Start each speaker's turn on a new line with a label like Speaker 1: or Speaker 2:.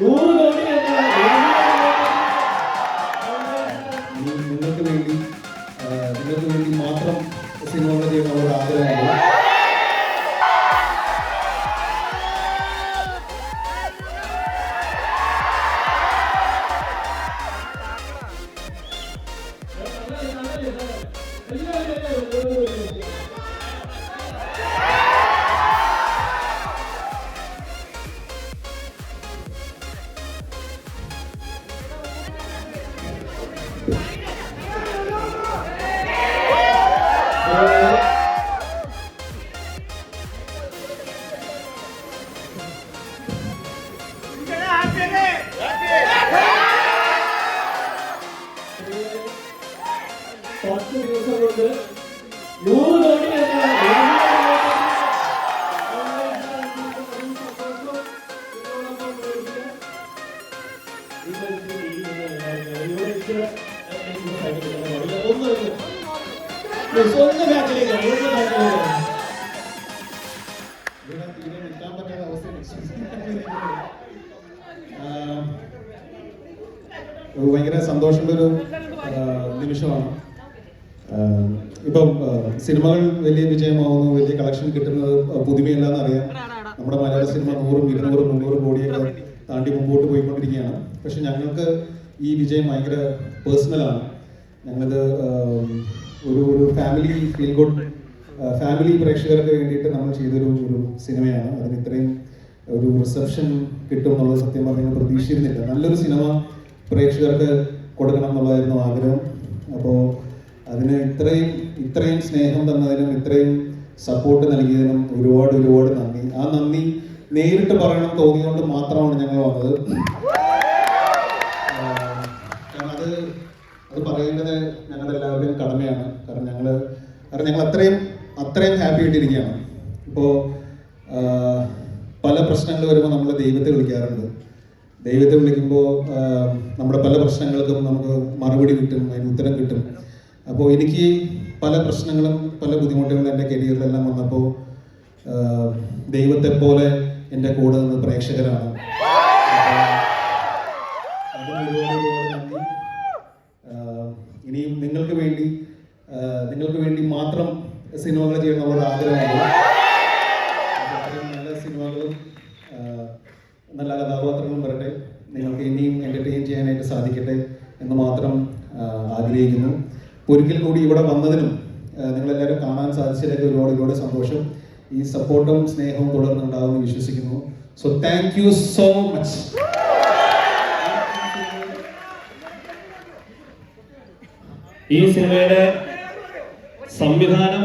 Speaker 1: നൂറ് കോടി
Speaker 2: നിങ്ങൾക്ക് വേണ്ടി നിങ്ങൾക്ക് വേണ്ടി മാത്രം സിനിമകൾ ചെയ്യുന്ന ഒരു ആഗ്രഹമാണ്
Speaker 1: Thank ദിവസം 맞추는 사람들
Speaker 2: 요놈이네 சொந்த காத்திரிக்கிறேன் காம்பட்டாக அவசியம் ഭയങ്കര സന്തോഷമുള്ള ഒരു നിമിഷമാണ്. ഇപ്പം സിനിമകൾ വലിയ വിജയമാവുന്നു വലിയ കളക്ഷൻ കിട്ടുന്നത് പുതുമയല്ലാന്ന് അറിയാം നമ്മുടെ മലയാള സിനിമ നൂറും ഇരുന്നൂറും മുന്നൂറ് കോടിയൊക്കെ താണ്ടി മുമ്പോട്ട് പോയിക്കൊണ്ടിരിക്കുകയാണ്. പക്ഷെ ഞങ്ങൾക്ക് ഈ വിജയം ഭയങ്കര പേഴ്സണലാണ്. ഞങ്ങളത് ഒരു ഒരു ഫാമിലി ഫീൽ ഗുഡ് ഫാമിലി പ്രേക്ഷകർക്ക് വേണ്ടിയിട്ട് നമ്മൾ ചെയ്തൊരു ഒരു സിനിമയാണ്. അതിന് ഇത്രയും ഒരു റിസപ്ഷൻ കിട്ടും എന്നുള്ളത് സത്യം പറഞ്ഞാൽ പ്രതീക്ഷിച്ചിരുന്നില്ല. നല്ലൊരു സിനിമ പ്രേക്ഷകർക്ക് കൊടുക്കണം എന്നുള്ളതായിരുന്നു ആഗ്രഹം. അപ്പോൾ അതിന് ഇത്രയും ഇത്രയും സ്നേഹം തന്നതിനും ഇത്രയും സപ്പോർട്ട് നൽകിയതിനും ഒരുപാട് ഒരുപാട് നന്ദി. ആ നന്ദി നേരിട്ട് പറയണം തോന്നിയതുകൊണ്ട് മാത്രമാണ് ഞങ്ങൾ വന്നത്. കാരണം അത് അത് പറയേണ്ടത് ഞങ്ങളുടെ എല്ലാവരുടെയും കടമയാണ്. കാരണം ഞങ്ങൾ കാരണം ഞങ്ങൾ അത്രയും അത്രയും ഹാപ്പി ആയിട്ടിരിക്കുകയാണ്. ഇപ്പോൾ പല പ്രശ്നങ്ങൾ വരുമ്പോൾ നമ്മൾ ദൈവത്തെ വിളിക്കാറുണ്ട്. ദൈവത്തെ വിളിക്കുമ്പോൾ നമ്മുടെ പല പ്രശ്നങ്ങൾക്കും നമുക്ക് മറുപടി കിട്ടും അതിന് ഉത്തരം കിട്ടും. അപ്പോൾ എനിക്ക് പല പ്രശ്നങ്ങളും പല ബുദ്ധിമുട്ടുകളും എന്റെ കരിയറിലെല്ലാം വന്നപ്പോൾ ദൈവത്തെ പോലെ എന്റെ കൂടെ നിന്ന് പ്രേക്ഷകരാണ്. ഇനിയും നിങ്ങൾക്ക് വേണ്ടി നിങ്ങൾക്ക് വേണ്ടി മാത്രം സിനിമകൾ ചെയ്യണമെന്നുള്ള ഒരു കഥാപാത്രങ്ങളും വരട്ടെ. നിങ്ങൾക്ക് ഇനിയും എന്റർടൈൻ ചെയ്യാനായിട്ട് സാധിക്കട്ടെ എന്ന് മാത്രം ആഗ്രഹിക്കുന്നു. ഒരിക്കൽ കൂടി ഇവിടെ വന്നതിനും നിങ്ങളെല്ലാവരും കാണാൻ സാധിച്ചതിലേക്ക് ഒരുപാട് ഒരുപാട് സന്തോഷം. ഈ സപ്പോർട്ടും സ്നേഹവും തുടർന്നുണ്ടാകുമെന്ന് വിശ്വസിക്കുന്നു. So thank you so much
Speaker 1: ഈ സിനിമയുടെ സംവിധാനം